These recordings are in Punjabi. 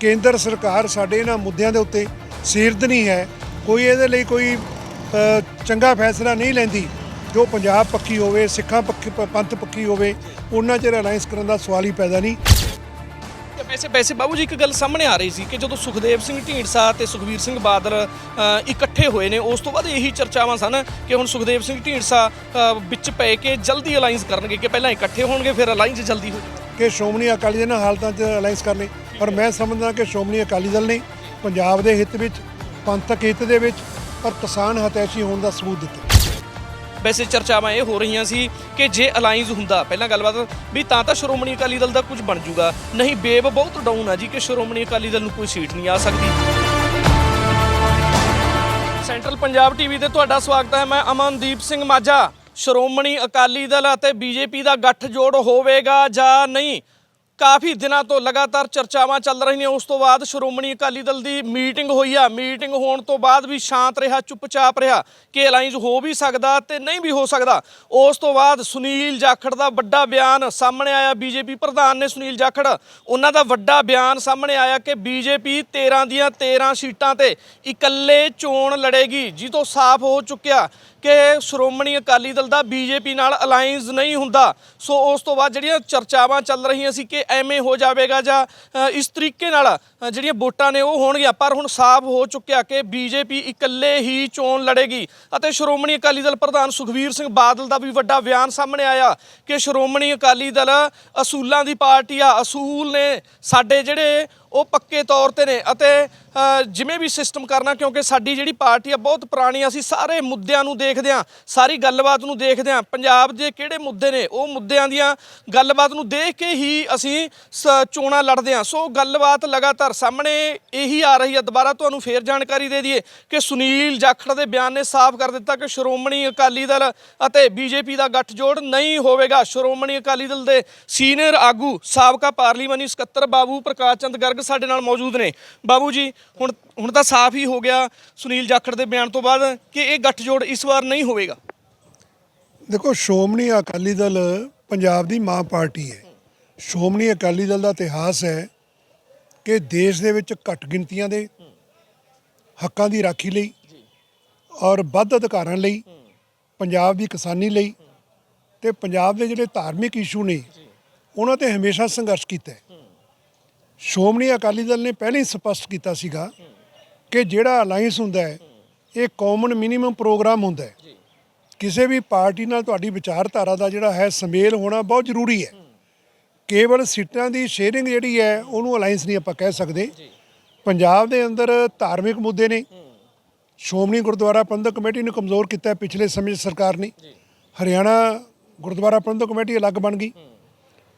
ਕੇਂਦਰ ਸਰਕਾਰ ਸਾਡੇ ਇਹਨਾਂ ਮੁੱਦਿਆਂ ਦੇ ਉੱਤੇ ਸੀਰਦ ਨਹੀਂ ਹੈ ਕੋਈ ਇਹਦੇ ਲਈ ਕੋਈ ਚੰਗਾ ਫੈਸਲਾ ਨਹੀਂ ਲੈਂਦੀ। ਜੋ ਪੰਜਾਬ ਪੱਖੀ ਹੋਵੇ ਸਿੱਖਾਂ ਪੱਖੀ ਪ- ਪੰਥ ਪੱਖੀ ਹੋਵੇ ਉਹਨਾਂ ਚਿਰ ਅਲਾਈਅੰਸ ਕਰਨ ਦਾ ਸਵਾਲ ਹੀ ਪੈਦਾ ਨਹੀਂ। ਤੇ ਵੈਸੇ ਵੈਸੇ ਬਾਬੂ ਜੀ ਇੱਕ ਗੱਲ ਸਾਹਮਣੇ ਆ ਰਹੀ ਸੀ ਕਿ ਜਦੋਂ ਸੁਖਦੇਵ ਸਿੰਘ ਢੀਂਡਸਾ ਤੇ ਸੁਖਵੀਰ ਸਿੰਘ ਬਾਦਲ ਇਕੱਠੇ ਹੋਏ ਨੇ ਉਸ ਤੋਂ ਬਾਅਦ ਇਹੀ ਚਰਚਾਵਾਂ ਸਨ ਕਿ ਹੁਣ ਸੁਖਦੇਵ ਸਿੰਘ ਢੀਂਡਸਾ ਵਿੱਚ ਪੈ ਕੇ ਜਲਦੀ ਅਲਾਈਅੰਸ ਕਰਨਗੇ ਕਿ ਪਹਿਲਾਂ ਇਕੱਠੇ ਹੋਣਗੇ ਫਿਰ ਅਲਾਈਅੰਸ ਜਲਦੀ ਹੋ ਕਿ ਸ਼੍ਰੋਮਣੀ ਅਕਾਲੀ ਦਲ ਨਾਲ ਹਾਲਤਾਂ 'ਚ ਅਲਾਈਅੰਸ ਕਰਨੇ। ਪਰ ਮੈਂ ਸਮਝਦਾ ਕਿ ਸ਼੍ਰੋਮਣੀ ਅਕਾਲੀ ਦਲ ਨੇ ਪੰਜਾਬ ਦੇ ਹਿੱਤ ਵਿੱਚ, ਪੰਥਕ ਹਿੱਤ ਦੇ ਵਿੱਚ ਪਰ ਕਿਸਾਨ ਹਤੈਸ਼ੀ ਹੋਣ ਦਾ ਸਬੂਤ ਦਿੱਤਾ। ਵੈਸੇ ਚਰਚਾਵਾਂ ਇਹ ਹੋ ਰਹੀਆਂ ਸੀ ਕਿ ਜੇ ਅਲਾਈਅੰਸ ਹੁੰਦਾ, ਪਹਿਲਾਂ ਗੱਲਬਾਤ ਵੀ ਤਾਂ ਤਾਂ ਸ਼੍ਰੋਮਣੀ ਅਕਾਲੀ ਦਲ ਦਾ ਕੁਝ ਬਣ ਜੂਗਾ ਨਹੀਂ, ਬੇਬ ਬਹੁਤ ਡਾਊਨ ਆ ਜੀ ਕਿ ਸ਼੍ਰੋਮਣੀ ਅਕਾਲੀ ਦਲ ਨੂੰ ਕੋਈ ਸੀਟ ਨਹੀਂ ਆ ਸਕਦੀ। ਸੈਂਟਰਲ ਪੰਜਾਬ ਟੀਵੀ ਤੇ ਤੁਹਾਡਾ ਸਵਾਗਤ ਹੈ, ਮੈਂ ਅਮਨਦੀਪ ਸਿੰਘ ਮਾਝਾ। ਸ਼੍ਰੋਮਣੀ ਅਕਾਲੀ ਦਲ ਅਤੇ ਬੀਜੇਪੀ ਦਾ ਗੱਠਜੋੜ ਹੋਵੇਗਾ ਜਾਂ ਨਹੀਂ? ਕਾਫੀ ਦਿਨਾਂ ਤੋਂ ਲਗਾਤਾਰ ਚਰਚਾਵਾਂ ਚੱਲ ਰਹੀਆਂ। ਨੇ ਉਸ ਤੋਂ ਬਾਅਦ ਸ਼੍ਰੋਮਣੀ ਅਕਾਲੀ ਦਲ ਦੀ ਮੀਟਿੰਗ ਹੋਈ ਆ। ਮੀਟਿੰਗ ਹੋਣ ਤੋਂ ਬਾਅਦ ਵੀ ਸ਼ਾਂਤ ਰਿਹਾ, ਚੁੱਪਚਾਪ ਰਿਹਾ। ਕਿ ਅਲਾਈਅੰਸ ਹੋ ਵੀ ਸਕਦਾ ਤੇ ਨਹੀਂ ਵੀ ਹੋ ਸਕਦਾ। ਉਸ ਤੋਂ ਬਾਅਦ ਸੁਨੀਲ ਜਾਖੜ ਦਾ ਵੱਡਾ ਬਿਆਨ ਸਾਹਮਣੇ ਆਇਆ। ਬੀਜੇਪੀ ਪ੍ਰਧਾਨ ਨੇ ਸੁਨੀਲ ਜਾਖੜ, ਉਹਨਾਂ ਦਾ ਵੱਡਾ ਬਿਆਨ ਸਾਹਮਣੇ ਆਇਆ ਕਿ ਬੀਜੇਪੀ 13 ਦੀਆਂ 13 ਸੀਟਾਂ ਤੇ ਇਕੱਲੇ ਚੋਣ ਲੜੇਗੀ। ਜੀ ਤੋਂ ਸਾਫ਼ ਹੋ ਚੁੱਕਿਆ ਕਿ ਸ਼੍ਰੋਮਣੀ ਅਕਾਲੀ ਦਲ ਦਾ ਬੀਜੇਪੀ ਨਾਲ ਅਲਾਈਅੰਸ ਨਹੀਂ ਹੁੰਦਾ। ਸੋ ਉਸ ਤੋਂ ਬਾਅਦ ਜਿਹੜੀਆਂ ਚਰਚਾਵਾਂ ਚੱਲ ਰਹੀਆਂ ਸੀ ਕਿ ਐਵੇਂ ਹੋ ਜਾਵੇਗਾ ਜਾਂ ਇਸ ਤਰੀਕੇ ਨਾਲ ਜਿਹੜੀਆਂ ਵੋਟਾਂ ਨੇ ਉਹ ਹੋਣਗੀਆਂ। ਪਰ ਹੁਣ ਸਾਫ਼ ਹੋ ਚੁੱਕਿਆ ਕਿ ਬੀਜੇਪੀ ਇਕੱਲੇ ਹੀ ਚੋਣ ਲੜੇਗੀ ਅਤੇ ਸ਼੍ਰੋਮਣੀ ਅਕਾਲੀ ਦਲ ਪ੍ਰਧਾਨ ਸੁਖਵੀਰ ਸਿੰਘ ਬਾਦਲ ਦਾ ਵੀ ਵੱਡਾ ਬਿਆਨ ਸਾਹਮਣੇ ਆਇਆ ਕਿ ਸ਼੍ਰੋਮਣੀ ਅਕਾਲੀ ਦਲ ਅਸੂਲਾਂ ਦੀ ਪਾਰਟੀ ਆ। ਅਸੂਲ ਨੇ ਸਾਡੇ ਜਿਹੜੇ ਉਹ ਪੱਕੇ ਤੌਰ ਤੇ ਨੇ ਅਤੇ ਜਿਵੇਂ ਵੀ ਸਿਸਟਮ ਕਰਨਾ, ਕਿਉਂਕਿ ਸਾਡੀ ਜਿਹੜੀ ਪਾਰਟੀ ਆ, ਬਹੁਤ ਪੁਰਾਣੀ ਆ, ਅਸੀਂ ਸਾਰੇ ਮੁੱਦਿਆਂ ਨੂੰ ਦੇਖਦੇ ਆ, ਸਾਰੀ ਗੱਲਬਾਤ ਨੂੰ ਦੇਖਦੇ ਆ। ਪੰਜਾਬ ਦੇ ਕਿਹੜੇ ਮੁੱਦੇ ਨੇ, ਉਹ ਮੁੱਦਿਆਂ ਦੀਆਂ ਗੱਲਬਾਤ ਨੂੰ ਦੇਖ ਕੇ ਹੀ ਅਸੀਂ ਸ- ਚੋਣਾਂ ਲੜਦੇ ਆ। ਸੋ ਗੱਲਬਾਤ ਲਗਾਤਾਰ ਸਾਹਮਣੇ ਇਹੀ ਆ ਰਹੀ ਆ। ਦੁਬਾਰਾ ਤੁਹਾਨੂੰ ਫੇਰ ਜਾਣਕਾਰੀ ਦੇ ਦਈਏ ਕਿ ਸੁਨੀਲ ਜਾਖੜ ਦੇ ਬਿਆਨ ਨੇ ਸਾਫ਼ ਕਰ ਦਿੱਤਾ ਕਿ ਸ਼੍ਰੋਮਣੀ ਅਕਾਲੀ ਦਲ ਅਤੇ ਬੀਜੇਪੀ ਦਾ ਗੱਠਜੋੜ ਨਹੀਂ ਹੋਵੇਗਾ। ਸ਼੍ਰੋਮਣੀ ਅਕਾਲੀ ਦਲ ਦੇ ਸੀਨੀਅਰ ਆਗੂ ਸਾਬਕਾ ਪਾਰਲੀਮਾਨੀ ਸਕੱਤਰ ਬਾਬੂ ਪ੍ਰਕਾਸ਼ ਚੰਦ ਗਰਗ ਸਾਡੇ ਨਾਲ ਮੌਜੂਦ ਨੇ। ਬਾਬੂ ਜੀ, ਹੁਣ ਹੁਣ ਤਾਂ ਸਾਫ਼ ਹੀ ਹੋ ਗਿਆ ਸੁਨੀਲ ਜਾਖੜ ਦੇ ਬਿਆਨ ਤੋਂ ਬਾਅਦ ਕਿ ਇਹ ਗੱਠਜੋੜ ਇਸ ਵਾਰ ਨਹੀਂ ਹੋਵੇਗਾ। ਦੇਖੋ, ਸ਼੍ਰੋਮਣੀ ਅਕਾਲੀ ਦਲ ਪੰਜਾਬ ਦੀ ਮਾਂ ਪਾਰਟੀ ਹੈ। ਸ਼੍ਰੋਮਣੀ ਅਕਾਲੀ ਦਲ ਦਾ ਇਤਿਹਾਸ ਹੈ ਕਿ ਦੇਸ਼ ਦੇ ਵਿੱਚ ਘੱਟ ਗਿਣਤੀਆਂ ਦੇ ਹੱਕਾਂ ਦੀ ਰਾਖੀ ਲਈ ਔਰ ਵੱਧ ਅਧਿਕਾਰਾਂ ਲਈ, ਪੰਜਾਬ ਦੀ ਕਿਸਾਨੀ ਲਈ ਤੇ ਪੰਜਾਬ ਦੇ ਜਿਹੜੇ ਧਾਰਮਿਕ ਇਸ਼ੂ ਨੇ, ਉਹਨਾਂ ਤੇ ਹਮੇਸ਼ਾ ਸੰਘਰਸ਼ ਕੀਤਾ ਹੈ। ਸ਼੍ਰੋਮਣੀ ਅਕਾਲੀ ਦਲ ਨੇ ਪਹਿਲਾਂ ਹੀ ਸਪਸ਼ਟ ਕੀਤਾ ਸੀਗਾ ਕਿ ਜਿਹੜਾ ਅਲਾਈਅੰਸ ਹੁੰਦਾ ਹੈ ਇਹ ਕਾਮਨ ਮਿਨੀਮਮ ਪ੍ਰੋਗਰਾਮ ਹੁੰਦਾ ਹੈ। ਕਿਸੇ ਵੀ ਪਾਰਟੀ ਨਾਲ ਤੁਹਾਡੀ ਵਿਚਾਰਧਾਰਾ ਦਾ ਜਿਹੜਾ ਹੈ ਸਮੇਲ ਹੋਣਾ ਬਹੁਤ ਜ਼ਰੂਰੀ ਹੈ। ਕੇਵਲ ਸੀਟਾਂ ਦੀ ਸ਼ੇਅਰਿੰਗ ਜਿਹੜੀ ਹੈ ਉਹਨੂੰ ਅਲਾਈਅੰਸ ਨਹੀਂ ਆਪਾਂ ਕਹਿ ਸਕਦੇ। ਪੰਜਾਬ ਦੇ ਅੰਦਰ ਧਾਰਮਿਕ ਮੁੱਦੇ ਨੇ। ਸ਼੍ਰੋਮਣੀ ਗੁਰਦੁਆਰਾ ਪ੍ਰਬੰਧਕ ਕਮੇਟੀ ਨੂੰ ਕਮਜ਼ੋਰ ਕੀਤਾ ਪਿਛਲੇ ਸਮੇਂ ਸਰਕਾਰ ਨੇ। ਹਰਿਆਣਾ ਗੁਰਦੁਆਰਾ ਪ੍ਰਬੰਧਕ ਕਮੇਟੀ ਅਲੱਗ ਬਣ ਗਈ।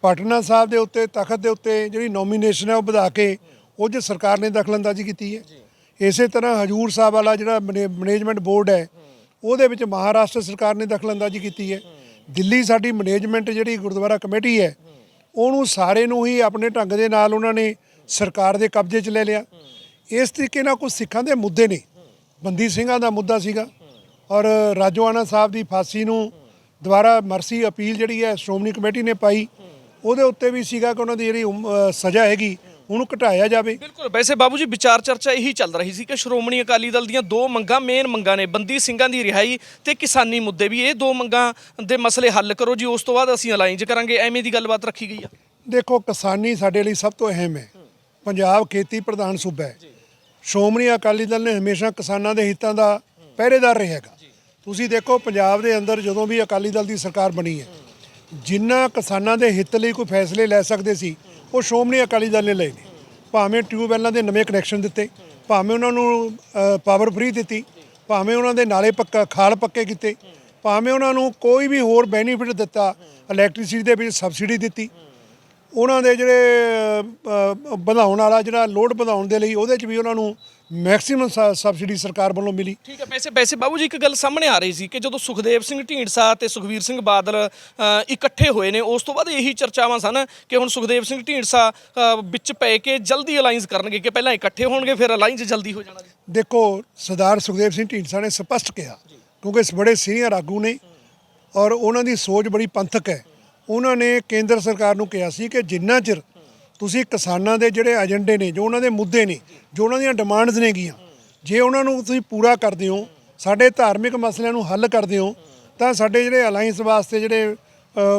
ਪਟਨਾ ਸਾਹਿਬ ਦੇ ਉੱਤੇ ਤਖਤ ਦੇ ਉੱਤੇ ਜਿਹੜੀ ਨੋਮੀਨੇਸ਼ਨ ਹੈ ਉਹ ਵਧਾ ਕੇ ਉਹ 'ਚ ਸਰਕਾਰ ਨੇ ਦਖਲਅੰਦਾਜ਼ੀ ਕੀਤੀ ਹੈ। ਇਸੇ ਤਰ੍ਹਾਂ ਹਜੂਰ ਸਾਹਿਬ ਵਾਲਾ ਜਿਹੜਾ ਮੈਨੇਜਮੈਂਟ ਬੋਰਡ ਹੈ ਉਹਦੇ ਵਿੱਚ ਮਹਾਰਾਸ਼ਟਰ ਸਰਕਾਰ ਨੇ ਦਖਲਅੰਦਾਜ਼ੀ ਕੀਤੀ ਹੈ। ਦਿੱਲੀ ਸਾਡੀ ਮੈਨੇਜਮੈਂਟ ਜਿਹੜੀ ਗੁਰਦੁਆਰਾ ਕਮੇਟੀ ਹੈ ਉਹਨੂੰ ਸਾਰੇ ਨੂੰ ਹੀ ਆਪਣੇ ਢੰਗ ਦੇ ਨਾਲ ਉਹਨਾਂ ਨੇ ਸਰਕਾਰ ਦੇ ਕਬਜ਼ੇ 'ਚ ਲੈ ਲਿਆ। ਇਸ ਤਰੀਕੇ ਨਾਲ ਕੁਝ ਸਿੱਖਾਂ ਦੇ ਮੁੱਦੇ ਨੇ। ਬੰਦੀ ਸਿੰਘਾਂ ਦਾ ਮੁੱਦਾ ਸੀਗਾ। ਔਰ ਰਾਜੋਆਣਾ ਸਾਹਿਬ ਦੀ ਫਾਂਸੀ ਨੂੰ ਦੁਬਾਰਾ ਮਰਸੀ ਅਪੀਲ ਜਿਹੜੀ ਹੈ ਸ਼੍ਰੋਮਣੀ ਕਮੇਟੀ ਨੇ ਪਾਈ। ਉਹਦੇ ਉੱਤੇ ਵੀ ਸੀਗਾ ਕਿ ਉਹਨਾਂ ਦੀ ਜਿਹੜੀ ਉਮ- ਅ, ਸਜ਼ਾ ਹੈਗੀ ਉਹਨੂੰ ਘਟਾਇਆ ਜਾਵੇ। ਬਿਲਕੁਲ। ਵੈਸੇ ਬਾਬੂ ਜੀ ਵਿਚਾਰ ਚਰਚਾ ਇਹੀ ਚੱਲ ਰਹੀ ਸੀ ਕਿ ਸ਼੍ਰੋਮਣੀ ਅਕਾਲੀ ਦਲ ਦੀਆਂ ਦੋ ਮੰਗਾਂ ਮੇਨ ਮੰਗਾਂ ਨੇ ਬੰਦੀ ਸਿੰਘਾਂ ਦੀ ਰਿਹਾਈ ਤੇ ਕਿਸਾਨੀ ਮੁੱਦੇ ਵੀ। ਇਹ ਦੋ ਮੰਗਾਂ ਦੇ ਮਸਲੇ ਹੱਲ ਕਰੋ ਜੀ ਉਸ ਤੋਂ ਬਾਅਦ ਅਸੀਂ ਅਲਾਈਅੰਸ ਕਰਾਂਗੇ। ਐਵੇਂ ਦੀ ਗੱਲਬਾਤ ਰੱਖੀ ਗਈ ਆ। ਦੇਖੋ ਕਿਸਾਨੀ ਸਾਡੇ ਲਈ ਸਭ ਤੋਂ ਅਹਿਮ ਹੈ। ਪੰਜਾਬ ਖੇਤੀ ਪ੍ਰਧਾਨ ਸੂਬਾ ਹੈ। ਸ਼੍ਰੋਮਣੀ ਅਕਾਲੀ ਦਲ ਨੇ ਹਮੇਸ਼ਾ ਕਿਸਾਨਾਂ ਦੇ ਹਿੱਤਾਂ ਦਾ ਪਹਿਰੇਦਾਰ ਰਿਹਾ ਹੈਗਾ। ਤੁਸੀਂ ਦੇਖੋ ਪੰਜਾਬ ਦੇ ਅੰਦਰ ਜਦੋਂ ਵੀ ਅਕਾਲੀ ਦਲ ਦੀ ਸਰਕਾਰ ਬਣੀ ਹੈ ਜਿੰਨਾ ਕਿਸਾਨਾਂ ਦੇ ਹਿੱਤ ਲਈ ਕੋਈ ਫੈਸਲੇ ਲੈ ਸਕਦੇ ਸੀ, ਉਹ ਸ਼੍ਰੋਮਣੀ ਅਕਾਲੀ ਦਲ ਨੇ ਲਏ ਨੇ। ਭਾਵੇਂ ਟਿਊਬਵੈੱਲਾਂ ਦੇ ਨਵੇਂ ਕਨੈਕਸ਼ਨ ਦਿੱਤੇ, ਭਾਵੇਂ ਉਹਨਾਂ ਨੂੰ ਪਾਵਰ ਫ੍ਰੀ ਦਿੱਤੀ, ਭਾਵੇਂ ਉਹਨਾਂ ਦੇ ਨਾਲੇ ਪੱਕਾ, ਖਾਲ ਪੱਕੇ ਕੀਤੇ, ਭਾਵੇਂ ਉਹਨਾਂ ਨੂੰ ਕੋਈ ਵੀ ਹੋਰ ਬੈਨੀਫਿਟ ਦਿੱਤਾ ਇਲੈਕਟ੍ਰਿਸਿਟੀ ਦੇ ਵਿੱਚ ਸਬਸਿਡੀ ਦਿੱਤੀ, ਉਹਨਾਂ ਦੇ ਜਿਹੜੇ ਵਧਾਉਣ ਵਾਲਾ ਜਿਹੜਾ ਲੋਡ ਵਧਾਉਣ ਦੇ ਲਈ ਉਹਦੇ 'ਚ ਵੀ ਉਹਨਾਂ ਨੂੰ ਮੈਕਸਿਮਮ ਸਬਸਿਡੀ ਸਰਕਾਰ ਵੱਲੋਂ ਮਿਲੀ। ਠੀਕ ਹੈ ਵੈਸੇ ਵੈਸੇ ਬਾਬੂ ਜੀ ਇੱਕ ਗੱਲ ਸਾਹਮਣੇ ਆ ਰਹੀ ਸੀ ਕਿ ਜਦੋਂ ਸੁਖਦੇਵ ਸਿੰਘ ਢੀਂਡਸਾ ਤੇ ਸੁਖਵੀਰ ਸਿੰਘ ਬਾਦਲ ਅ, ਇਕੱਠੇ ਹੋਏ ਨੇ ਉਸ ਤੋਂ ਬਾਅਦ ਇਹੀ ਚਰਚਾਵਾਂ ਸਨ ਕਿ ਹੁਣ ਸੁਖਦੇਵ ਸਿੰਘ ਢੀਂਡਸਾ ਅ, ਵਿੱਚ ਪੈ ਕੇ ਜਲਦੀ ਅਲਾਈਅੰਸ ਕਰਨਗੇ ਕਿ ਪਹਿਲਾਂ ਇਕੱਠੇ ਹੋਣਗੇ ਫਿਰ ਅਲਾਈਅੰਸ ਜਲਦੀ ਹੋ ਜਾਣਾ ਜੀ। ਦੇਖੋ ਸਰਦਾਰ ਸੁਖਦੇਵ ਸਿੰਘ ਢੀਂਡਸਾ ਨੇ ਸਪਸ਼ਟ ਕਿਹਾ ਕਿਉਂਕਿ ਇਸ ਬੜੇ ਸੀਨੀਅਰ ਆਗੂ ਨੇ ਔਰ ਉਹਨਾਂ ਦੀ ਸੋਚ ਬੜੀ ਪੰਥਕ ਹੈ। ਉਹਨਾਂ ਨੇ ਕੇਂਦਰ ਸਰਕਾਰ ਨੂੰ ਕਿਹਾ ਸੀ ਕਿ ਜਿੰਨਾ ਚਿਰ ਤੁਸੀਂ ਕਿਸਾਨਾਂ ਦੇ ਜਿਹੜੇ ਏਜੰਡੇ ਨੇ ਜੋ ਉਹਨਾਂ ਦੇ ਮੁੱਦੇ ਨੇ ਜੋ ਉਹਨਾਂ ਦੀਆਂ ਡਿਮਾਂਡਸ ਨੇਗੀਆਂ ਜੇ ਉਹਨਾਂ ਨੂੰ ਤੁਸੀਂ ਪੂਰਾ ਕਰਦੇ ਹੋ ਸਾਡੇ ਧਾਰਮਿਕ ਮਸਲਿਆਂ ਨੂੰ ਹੱਲ ਕਰਦੇ ਹੋ ਤਾਂ ਸਾਡੇ ਜਿਹੜੇ ਅਲਾਈਅੰਸ ਵਾਸਤੇ ਜਿਹੜੇ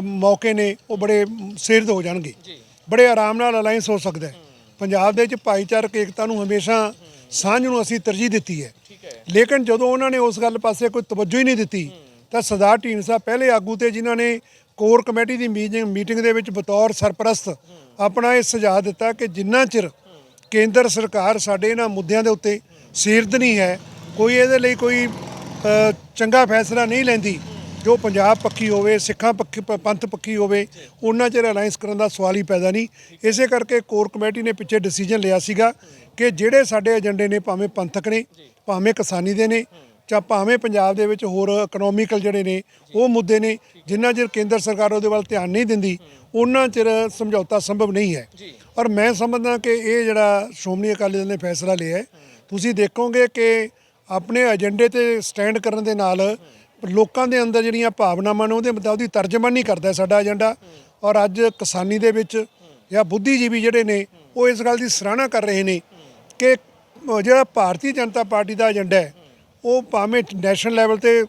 ਮੌਕੇ ਨੇ ਉਹ ਬੜੇ ਸਿਰਦ ਹੋ ਜਾਣਗੇ। ਬੜੇ ਆਰਾਮ ਨਾਲ ਅਲਾਈਅੰਸ ਹੋ ਸਕਦਾ ਪੰਜਾਬ ਦੇ ਵਿੱਚ ਭਾਈਚਾਰਕ ਏਕਤਾ ਨੂੰ ਹਮੇਸ਼ਾ ਸਾਂਝ ਨੂੰ ਅਸੀਂ ਤਰਜੀਹ ਦਿੱਤੀ ਹੈ। ਲੇਕਿਨ ਜਦੋਂ ਉਹਨਾਂ ਨੇ ਉਸ ਗੱਲ ਪਾਸੇ ਕੋਈ ਤਵੱਜੋ ਹੀ ਨਹੀਂ ਦਿੱਤੀ ਤਾਂ ਸਰਦਾਰ ਢੀਂਡਸਾ ਪਹਿਲੇ ਆਗੂ ਤੇ ਜਿਨ੍ਹਾਂ ਨੇ ਕੋਰ ਕਮੇਟੀ ਦੀ ਮੀਟਿੰਗ ਮੀਟਿੰਗ ਦੇ ਵਿੱਚ ਬਤੌਰ ਸਰਪ੍ਰਸਤ ਆਪਣਾ ਇਹ ਸੁਝਾਅ ਦਿੱਤਾ ਕਿ ਜਿੰਨਾ ਚਿਰ ਕੇਂਦਰ ਸਰਕਾਰ ਸਾਡੇ ਇਹਨਾਂ ਮੁੱਦਿਆਂ ਦੇ ਉੱਤੇ ਸਿਰਦ ਨਹੀਂ ਹੈ, ਕੋਈ ਇਹਦੇ ਲਈ ਕੋਈ ਚੰਗਾ ਫੈਸਲਾ ਨਹੀਂ ਲੈਂਦੀ, ਜੋ ਪੰਜਾਬ ਪੱਖੀ ਹੋਵੇ, ਸਿੱਖਾਂ ਪੱਖੀ, ਪ- ਪੰਥ ਪੱਖੀ ਹੋਵੇ, ਉਹਨਾਂ ਚਿਰ ਅਲਾਈਅੰਸ ਕਰਨ ਦਾ ਸਵਾਲ ਹੀ ਪੈਦਾ ਨਹੀਂ। ਇਸੇ ਕਰਕੇ ਕੋਰ ਕਮੇਟੀ ਨੇ ਪਿੱਛੇ ਡਿਸੀਜਨ ਲਿਆ ਸੀਗਾ ਕਿ ਜਿਹੜੇ ਸਾਡੇ ਏਜੰਡੇ ਨੇ, ਭਾਵੇਂ ਪੰਥਕ ਨੇ, ਭਾਵੇਂ ਕਿਸਾਨੀ ਦੇ ਨੇ ਜਾਂ ਭਾਵੇਂ ਪੰਜਾਬ ਦੇ ਵਿੱਚ ਹੋਰ ਇਕਨੋਮਿਕਲ ਜਿਹੜੇ ਨੇ ਉਹ ਮੁੱਦੇ ਨੇ ਜਿੰਨਾ ਚਿਰ ਕੇਂਦਰ ਸਰਕਾਰ ਉਹਦੇ ਵੱਲ ਧਿਆਨ ਨਹੀਂ ਦਿੰਦੀ ਉਹਨਾਂ ਚਿਰ ਸਮਝੌਤਾ ਸੰਭਵ ਨਹੀਂ ਹੈ। ਔਰ ਮੈਂ ਸਮਝਦਾ ਕਿ ਇਹ ਜਿਹੜਾ ਸ਼੍ਰੋਮਣੀ ਅਕਾਲੀ ਦਲ ਨੇ ਫੈਸਲਾ ਲਿਆ ਹੈ ਤੁਸੀਂ ਦੇਖੋਗੇ ਕਿ ਆਪਣੇ ਏਜੰਡੇ ਤੇ ਸਟੈਂਡ ਕਰਨ ਦੇ ਨਾਲ ਲੋਕਾਂ ਦੇ ਅੰਦਰ ਜਿਹੜੀਆਂ ਭਾਵਨਾਵਾਂ ਨੇ ਉਹਦੇ ਮੁਤਾਬਕ ਦੀ ਤਰਜਮਾਨੀ ਕਰਦਾ ਸਾਡਾ ਏਜੰਡਾ ਔਰ ਅੱਜ ਕਿਸਾਨੀ ਦੇ ਵਿੱਚ ਜਾਂ ਬੁੱਧੀਜੀਵੀ ਜਿਹੜੇ ਨੇ ਉਹ ਇਸ ਗੱਲ ਦੀ ਸਰਾਹਨਾ ਕਰ ਰਹੇ ਨੇ ਕਿ ਜਿਹੜਾ ਭਾਰਤੀ ਜਨਤਾ ਪਾਰਟੀ ਦਾ ਏਜੰਡਾ ਹੈ ਉਹ ਭਾਵੇਂ ਨੈਸ਼ਨਲ ਲੈਵਲ ਤੇ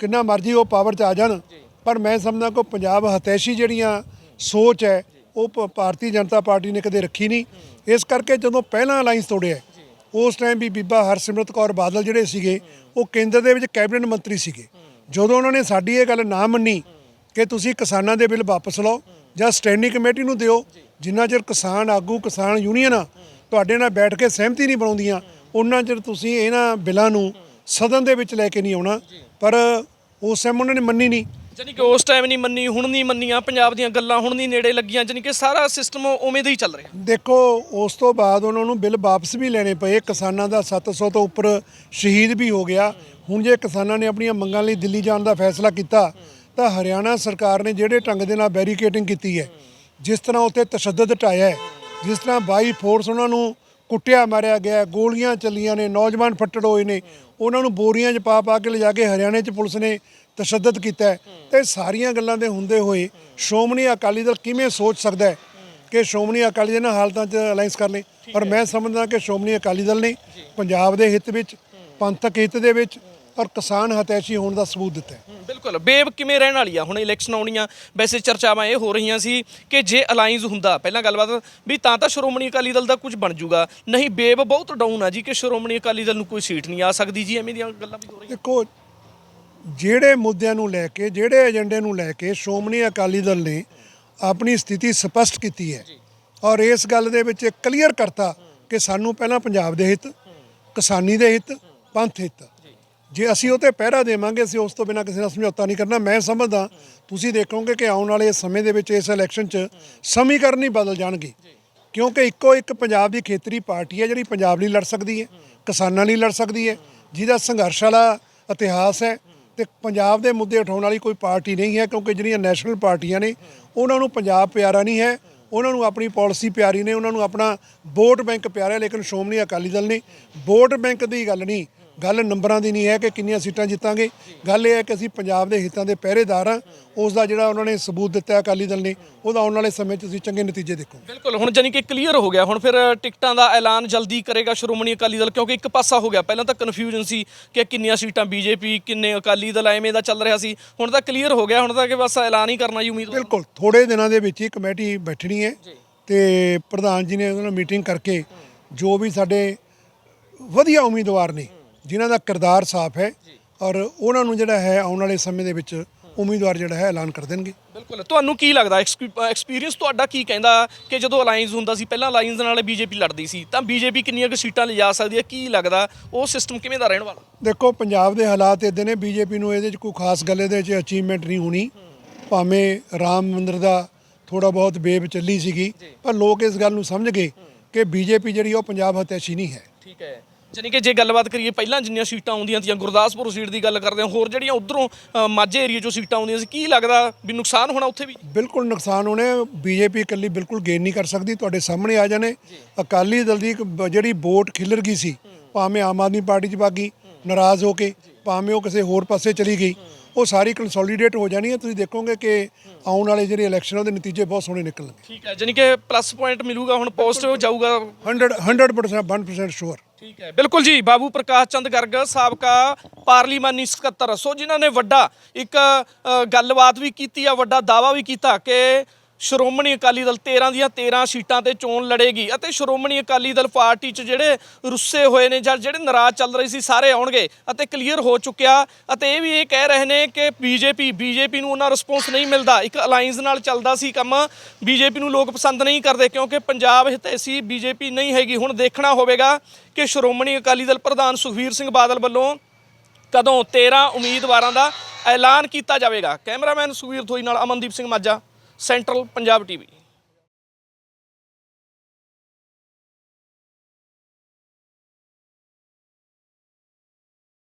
ਕਿੰਨਾ ਮਰਜ਼ੀ ਉਹ ਪਾਵਰ 'ਚ ਆ ਜਾਣ ਪਰ ਮੈਂ ਸਮਝਦਾ ਕਿ ਪੰਜਾਬ ਹਤੈਸ਼ੀ ਜਿਹੜੀਆਂ ਸੋਚ ਹੈ ਉਹ ਭਾਰਤੀ ਜਨਤਾ ਪਾਰਟੀ ਨੇ ਕਦੇ ਰੱਖੀ ਨਹੀਂ। ਇਸ ਕਰਕੇ ਜਦੋਂ ਪਹਿਲਾਂ ਅਲਾਈਅੰਸ ਤੋੜਿਆ ਉਸ ਟਾਈਮ ਵੀ ਬੀਬਾ ਹਰਸਿਮਰਤ ਕੌਰ ਬਾਦਲ ਜਿਹੜੇ ਸੀਗੇ ਉਹ ਕੇਂਦਰ ਦੇ ਵਿੱਚ ਕੈਬਨਿਟ ਮੰਤਰੀ ਸੀਗੇ। ਜਦੋਂ ਉਹਨਾਂ ਨੇ ਸਾਡੀ ਇਹ ਗੱਲ ਨਾ ਮੰਨੀ ਕਿ ਤੁਸੀਂ ਕਿਸਾਨਾਂ ਦੇ ਬਿੱਲ ਵਾਪਸ ਲਓ ਜਾਂ ਸਟੈਂਡਿੰਗ ਕਮੇਟੀ ਨੂੰ ਦਿਓ ਜਿੰਨਾ ਚਿਰ ਕਿਸਾਨ ਆਗੂ ਕਿਸਾਨ ਯੂਨੀਅਨ ਤੁਹਾਡੇ ਨਾਲ ਬੈਠ ਕੇ ਸਹਿਮਤੀ ਨਹੀਂ ਬਣਾਉਂਦੀਆਂ ਉਹਨਾਂ ਚਿਰ ਤੁਸੀਂ ਇਹਨਾਂ ਬਿੱਲਾਂ ਨੂੰ ਸਦਨ ਦੇ ਵਿੱਚ ਲੈ ਕੇ ਨਹੀਂ ਆਉਣਾ। ਪਰ ਉਸ ਟਾਈਮ ਉਹਨਾਂ ਨੇ ਮੰਨੀ ਨਹੀਂ। ਜਾਨੀ ਕਿ ਉਸ ਟਾਈਮ ਨਹੀਂ ਮੰਨੀ ਹੁਣ ਨਹੀਂ ਮੰਨੀਆਂ ਪੰਜਾਬ ਦੀਆਂ ਗੱਲਾਂ ਹੁਣ ਨਹੀਂ ਨੇੜੇ ਲੱਗੀਆਂ। ਜਾਨੀ ਕਿ ਸਾਰਾ ਸਿਸਟਮ ਉਵੇਂ ਦਾ ਹੀ ਚੱਲ ਰਿਹਾ। ਦੇਖੋ ਉਸ ਤੋਂ ਬਾਅਦ ਉਹਨਾਂ ਨੂੰ ਬਿੱਲ ਵਾਪਸ ਵੀ ਲੈਣੇ ਪਏ। ਕਿਸਾਨਾਂ ਦਾ 700 ਤੋਂ ਉੱਪਰ ਸ਼ਹੀਦ ਵੀ ਹੋ ਗਿਆ। ਹੁਣ ਜੇ ਕਿਸਾਨਾਂ ਨੇ ਆਪਣੀਆਂ ਮੰਗਾਂ ਲਈ ਦਿੱਲੀ ਜਾਣ ਦਾ ਫੈਸਲਾ ਕੀਤਾ ਤਾਂ ਹਰਿਆਣਾ ਸਰਕਾਰ ਨੇ ਜਿਹੜੇ ਢੰਗ ਦੇ ਨਾਲ ਬੈਰੀਕੇਡਿੰਗ ਕੀਤੀ ਹੈ ਜਿਸ ਤਰ੍ਹਾਂ ਉੱਥੇ ਤਸ਼ੱਦਦ ਢਾਇਆ ਹੈ ਜਿਸ ਤਰ੍ਹਾਂ ਬਾਈ ਫੋਰਸ ਉਹਨਾਂ ਨੂੰ ਕੁੱਟਿਆ ਮਾਰਿਆ ਗਿਆ ਗੋਲੀਆਂ ਚੱਲੀਆਂ ਨੇ ਨੌਜਵਾਨ ਫੱਟੜ ਹੋਏ ਨੇ। ਉਹਨਾਂ ਨੂੰ ਬੋਰੀਆਂ 'ਚ ਪਾ ਪਾ ਕੇ ਲਿਜਾ ਕੇ ਹਰਿਆਣੇ 'ਚ ਪੁਲਿਸ ਨੇ ਤਸ਼ੱਦਦ ਕੀਤਾ ਤੇ ਸਾਰੀਆਂ ਗੱਲਾਂ ਦੇ ਹੁੰਦੇ ਹੋਏ ਸ਼੍ਰੋਮਣੀ ਅਕਾਲੀ ਦਲ ਕਿਵੇਂ ਸੋਚ ਸਕਦਾ ਹੈ ਕਿ ਸ਼੍ਰੋਮਣੀ ਅਕਾਲੀ ਦਲ ਇਹਨਾਂ ਹਾਲਤਾਂ 'ਚ ਅਲਾਈਅੰਸ ਕਰ ਲੇ? ਔਰ ਮੈਂ ਸਮਝਦਾ ਕਿ ਸ਼੍ਰੋਮਣੀ ਅਕਾਲੀ ਦਲ ਨੇ ਪੰਜਾਬ ਦੇ ਹਿੱਤ ਵਿੱਚ ਪੰਥਕ ਹਿੱਤ ਦੇ ਵਿੱਚ ਔਰ ਕਿਸਾਨ ਹਤੈਸ਼ੀ ਹੋਣ ਦਾ ਸਬੂਤ ਦਿੱਤਾ ਹੈ। ਬਿਲਕੁਲ। ਬੇਬ ਕਿਵੇਂ ਰਹਿਣ ਵਾਲੀ ਆ? ਹੁਣ ਇਲੈਕਸ਼ਨ ਆਉਣੀਆਂ ਵੈਸੇ ਚਰਚਾਵਾਂ ਇਹ ਹੋ ਰਹੀਆਂ ਸੀ ਕਿ ਜੇ ਅਲਾਈਅੰਸ ਹੁੰਦਾ ਪਹਿਲਾਂ ਗੱਲਬਾਤ ਵੀ ਤਾਂ ਤਾਂ ਸ਼੍ਰੋਮਣੀ ਅਕਾਲੀ ਦਲ ਦਾ ਕੁਝ ਬਣ ਜੂਗਾ। ਨਹੀਂ ਬੇਬ ਬਹੁਤ ਡਾਊਨ ਆ ਜੀ ਕਿ ਸ਼੍ਰੋਮਣੀ ਅਕਾਲੀ ਦਲ ਨੂੰ ਕੋਈ ਸੀਟ ਨਹੀਂ ਆ ਸਕਦੀ ਜੀ ਐਵੇਂ ਦੀਆਂ ਗੱਲਾਂ ਵੀ ਹੋ ਰਹੀਆਂ। ਦੇਖੋ ਜਿਹੜੇ ਮੁੱਦਿਆਂ ਨੂੰ ਲੈ ਕੇ ਜਿਹੜੇ ਏਜੰਡੇ ਨੂੰ ਲੈ ਕੇ ਸ਼੍ਰੋਮਣੀ ਅਕਾਲੀ ਦਲ ਨੇ ਆਪਣੀ ਸਥਿਤੀ ਸਪਸ਼ਟ ਕੀਤੀ ਹੈ ਔਰ ਇਸ ਗੱਲ ਦੇ ਵਿੱਚ ਕਲੀਅਰ ਕਰਤਾ ਕਿ ਸਾਨੂੰ ਪਹਿਲਾਂ ਪੰਜਾਬ ਦੇ ਹਿੱਤ ਕਿਸਾਨੀ ਦੇ ਹਿੱਤ ਪੰਥ ਹਿੱਤ। ਜੇ ਅਸੀਂ ਉਹ ਤੇ ਪਹਿਰਾ ਦੇਵਾਂਗੇ, ਅਸੀਂ ਉਸ ਤੋਂ ਬਿਨਾਂ ਕਿਸੇ ਨਾਲ ਸਮਝੌਤਾ ਨਹੀਂ ਕਰਨਾ। ਮੈਂ ਸਮਝਦਾ, ਤੁਸੀਂ ਦੇਖੋਗੇ ਕਿ ਆਉਣ ਵਾਲੇ ਸਮੇਂ ਦੇ ਵਿੱਚ ਇਸ ਇਲੈਕਸ਼ਨ 'ਚ ਸਮੀਕਰਨ ਹੀ ਬਦਲ ਜਾਣਗੇ। ਕਿਉਂਕਿ ਇੱਕੋ ਇੱਕ ਪੰਜਾਬ ਦੀ ਖੇਤਰੀ ਪਾਰਟੀ ਹੈ, ਜਿਹੜੀ ਪੰਜਾਬ ਲਈ ਲੜ ਸਕਦੀ ਹੈ, ਕਿਸਾਨਾਂ ਲਈ ਲੜ ਸਕਦੀ ਹੈ, ਜਿਹਦਾ ਸੰਘਰਸ਼ ਵਾਲਾ ਇਤਿਹਾਸ ਹੈ ਤੇ ਪੰਜਾਬ ਦੇ ਮੁੱਦੇ ਉਠਾਉਣ ਵਾਲੀ ਕੋਈ ਪਾਰਟੀ ਨਹੀਂ ਹੈ, ਕਿਉਂਕਿ ਜਿਹੜੀਆਂ ਨੈਸ਼ਨਲ ਪਾਰਟੀਆਂ ਨੇ, ਉਹਨਾਂ ਨੂੰ ਪੰਜਾਬ ਪਿਆਰਾ ਨਹੀਂ ਹੈ, ਉਹਨਾਂ ਨੂੰ ਆਪਣੀ ਪਾਲਿਸੀ ਪਿਆਰੀ ਨੇ, ਉਹਨਾਂ ਨੂੰ ਆਪਣਾ ਵੋਟ ਬੈਂਕ ਪਿਆਰਾ ਹੈ, ਲੇਕਿਨ ਸ਼੍ਰੋਮਣੀ ਅਕਾਲੀ ਦਲ ਨੇ ਵੋਟ ਬੈਂਕ ਦੀ ਗੱਲ ਨਹੀਂ ਗੱਲ ਨੰਬਰਾਂ ਦੀ ਨਹੀਂ ਹੈ ਕਿ ਕਿੰਨੀਆਂ ਸੀਟਾਂ ਜਿੱਤਾਂਗੇ। ਗੱਲ ਇਹ ਹੈ ਕਿ ਅਸੀਂ ਪੰਜਾਬ ਦੇ ਹਿੱਤਾਂ ਦੇ ਪਹਿਰੇਦਾਰ ਹਾਂ। ਉਸ ਦਾ ਜਿਹੜਾ ਉਹਨਾਂ ਨੇ ਸਬੂਤ ਦਿੱਤਾ ਅਕਾਲੀ ਦਲ ਨੇ ਉਹਦਾ ਆਉਣ ਵਾਲੇ ਸਮੇਂ 'ਚ ਤੁਸੀਂ ਚੰਗੇ ਨਤੀਜੇ ਦੇਖੋਗੇ। ਬਿਲਕੁਲ ਹੁਣ ਜਾਨੀ ਕਿ ਕਲੀਅਰ ਹੋ ਗਿਆ। ਹੁਣ ਫਿਰ ਟਿਕਟਾਂ ਦਾ ਐਲਾਨ ਜਲਦੀ ਕਰੇਗਾ ਸ਼੍ਰੋਮਣੀ ਅਕਾਲੀ ਦਲ ਕਿਉਂਕਿ ਇੱਕ ਪਾਸਾ ਹੋ ਗਿਆ। ਪਹਿਲਾਂ ਤਾਂ ਕਨਫਿਊਜ਼ਨ ਸੀ ਕਿ ਕਿੰਨੀਆਂ ਸੀਟਾਂ ਬੀਜੇਪੀ ਕਿੰਨੇ ਅਕਾਲੀ ਦਲ ਐਵੇਂ ਦਾ ਚੱਲ ਰਿਹਾ ਸੀ। ਹੁਣ ਤਾਂ ਕਲੀਅਰ ਹੋ ਗਿਆ ਹੁਣ ਤਾਂ ਕਿ ਬਸ ਐਲਾਨ ਹੀ ਕਰਨਾ ਜੀ ਉਮੀਦਵਾਰ ਬਿਲਕੁਲ ਥੋੜੇ ਦਿਨਾਂ ਦੇ ਵਿੱਚ ਹੀ ਕਮੇਟੀ ਬੈਠਣੀ ਹੈ ਤੇ ਪ੍ਰਧਾਨ ਜੀ ਨੇ ਉਹਨਾਂ ਨਾਲ ਮੀਟਿੰਗ ਕਰਕੇ ਜੋ ਵੀ ਸਾਡੇ ਵਧੀਆ ਉਮੀਦਵਾਰ ਨੇ ਜਿਨ੍ਹਾਂ ਦਾ ਕਿਰਦਾਰ ਸਾਫ਼ ਹੈ ਔਰ ਉਹਨਾਂ ਨੂੰ ਜਿਹੜਾ ਹੈ ਆਉਣ ਵਾਲੇ ਸਮੇਂ ਦੇ ਵਿੱਚ ਉਮੀਦਵਾਰ ਜਿਹੜਾ ਹੈ ਐਲਾਨ ਕਰ ਦੇਣਗੇ। ਬਿਲਕੁਲ। ਤੁਹਾਨੂੰ ਕੀ ਲੱਗਦਾ ਐਕਸਪੀਰੀਅੰਸ ਤੁਹਾਡਾ ਕੀ ਕਹਿੰਦਾ ਕਿ ਜਦੋਂ ਅਲਾਈਅੰਸ ਹੁੰਦਾ ਸੀ ਪਹਿਲਾਂ ਅਲਾਈਅੰਸ ਨਾਲ ਬੀਜੇਪੀ ਲੜਦੀ ਸੀ ਤਾਂ ਬੀਜੇਪੀ ਕਿੰਨੀਆਂ ਕੁ ਸੀਟਾਂ ਲਿਜਾ ਸਕਦੀ ਹੈ? ਕੀ ਲੱਗਦਾ ਉਹ ਸਿਸਟਮ ਕਿਵੇਂ ਦਾ ਰਹਿਣ ਵਾਲਾ? ਦੇਖੋ ਪੰਜਾਬ ਦੇ ਹਾਲਾਤ ਇਦਾਂ ਨੇ ਬੀਜੇਪੀ ਨੂੰ ਇਹਦੇ 'ਚ ਕੋਈ ਖਾਸ ਗੱਲ ਇਹਦੇ 'ਚ ਅਚੀਵਮੈਂਟ ਨਹੀਂ ਹੋਣੀ। ਭਾਵੇਂ ਰਾਮ ਮੰਦਿਰ ਦਾ ਥੋੜਾ ਬਹੁਤ ਬੇਬ ਚੱਲੀ ਸੀਗੀ ਪਰ ਲੋਕ ਇਸ ਗੱਲ ਨੂੰ ਸਮਝ ਗਏ ਕਿ ਬੀਜੇਪੀ ਜਿਹੜੀ ਉਹ ਪੰਜਾਬ ਹਤੈਸ਼ੀ ਨਹੀਂ ਹੈ। ਠੀਕ ਹੈ। ਜਾਨੀ ਕਿ ਜੇ ਗੱਲਬਾਤ ਕਰੀਏ ਪਹਿਲਾਂ ਜਿੰਨੀਆਂ ਸੀਟਾਂ ਆਉਂਦੀਆਂ ਤੀਆਂ ਗੁਰਦਾਸਪੁਰ ਸੀਟ ਦੀ ਗੱਲ ਕਰਦੇ ਹਾਂ ਹੋਰ ਜਿਹੜੀਆਂ ਉਧਰੋਂ ਮਾਝੇ ਏਰੀਆ ਚੋਂ ਸੀਟਾਂ ਆਉਂਦੀਆਂ ਸੀ ਕੀ ਲੱਗਦਾ ਵੀ ਨੁਕਸਾਨ ਹੋਣਾ ਉੱਥੇ ਵੀ? ਬਿਲਕੁਲ ਨੁਕਸਾਨ ਹੋਣੇ ਬੀਜੇਪੀ ਇਕੱਲੀ ਬਿਲਕੁਲ ਗੇਨ ਨਹੀਂ ਕਰ ਸਕਦੀ ਤੁਹਾਡੇ ਸਾਹਮਣੇ ਆ ਜਾਣੇ। ਅਕਾਲੀ ਦਲ ਦੀ ਜਿਹੜੀ ਵੋਟ ਖਿਲਰ ਗਈ ਸੀ ਭਾਵੇਂ ਆਮ ਆਦਮੀ ਪਾਰਟੀ 'ਚ ਬਾਗੀ ਨਾਰਾਜ਼ ਹੋ ਕੇ ਭਾਵੇਂ ਉਹ ਕਿਸੇ ਹੋਰ ਪਾਸੇ ਚਲੀ ਗਈ ਉਹ ਸਾਰੀ ਕੰਸੋਲੀਡੇਟ ਹੋ ਜਾਣੀ ਹੈ। ਤੁਸੀਂ ਦੇਖੋਗੇ ਕਿ ਆਉਣ ਵਾਲੇ ਜਿਹੜੇ ਇਲੈਕਸ਼ਨਾਂ ਦੇ ਨਤੀਜੇ ਬਹੁਤ ਸੋਹਣੇ ਨਿਕਲਣਗੇ। ਠੀਕ ਹੈ ਜਾਨੀ ਕਿ ਪਲੱਸ ਪੁਆਇੰਟ ਮਿਲੂਗਾ ਹੁਣ ਪੋਜ਼ਿਟਿਵ ਜਾਊਗਾ। 100 100% 1% ਸ਼ੋਰ ਠੀਕ ਹੈ। ਬਿਲਕੁਲ ਜੀ ਬਾਬੂ ਪ੍ਰਕਾਸ਼ ਚੰਦ ਗਰਗ ਸਾਬਕਾ ਪਾਰਲੀਮਾਨੀ ਸਕੱਤਰ। ਸੋ ਜਿਨ੍ਹਾਂ ਨੇ ਵੱਡਾ ਇੱਕ ਅ, ਗੱਲਬਾਤ ਵੀ ਕੀਤੀ ਆ ਵੱਡਾ ਦਾਵਾ ਵੀ ਕੀਤਾ ਕਿ ਸ਼੍ਰੋਮਣੀ ਅਕਾਲੀ ਦਲ 13 ਦੀਆਂ 13 ਸੀਟਾਂ ਤੇ ਚੋਣ ਲੜੇਗੀ ਅਤੇ ਸ਼੍ਰੋਮਣੀ ਅਕਾਲੀ ਦਲ ਪਾਰਟੀ 'ਚ ਜਿਹੜੇ ਰੁੱਸੇ ਹੋਏ ਨੇ ਜਾਂ ਜਿਹੜੇ ਨਾਰਾਜ਼ ਚੱਲ ਰਹੇ ਸੀ, ਸਾਰੇ ਆਉਣਗੇ ਅਤੇ ਕਲੀਅਰ ਹੋ ਚੁੱਕਿਆ ਅਤੇ ਇਹ ਵੀ ਇਹ ਕਹਿ ਰਹੇ ਨੇ ਕਿ ਬੀਜੇਪੀ ਬੀਜੇਪੀ ਨੂੰ ਉਹਨਾਂ ਰਿਸਪੌਂਸ ਨਹੀਂ ਮਿਲਦਾ। ਇੱਕ ਅਲਾਈਅੰਸ ਨਾਲ ਚੱਲਦਾ ਸੀ ਕੰਮ, ਬੀਜੇਪੀ ਨੂੰ ਲੋਕ ਪਸੰਦ ਨਹੀਂ ਕਰਦੇ ਕਿਉਂਕਿ ਪੰਜਾਬ ਹਿਤੈਸ਼ੀ ਬੀਜੇਪੀ ਨਹੀਂ ਹੈਗੀ। ਹੁਣ ਦੇਖਣਾ ਹੋਵੇਗਾ ਕਿ ਸ਼੍ਰੋਮਣੀ ਅਕਾਲੀ ਦਲ ਪ੍ਰਧਾਨ ਸੁਖਵੀਰ ਸਿੰਘ ਬਾਦਲ ਵੱਲੋਂ ਕਦੋਂ 13 ਉਮੀਦਵਾਰਾਂ ਦਾ ਐਲਾਨ ਕੀਤਾ ਜਾਵੇਗਾ। ਕੈਮਰਾਮੈਨ ਸੁਖਵੀਰ ਥੋਈ ਨਾਲ Amandeep Singh Majha. Central Punjab TV.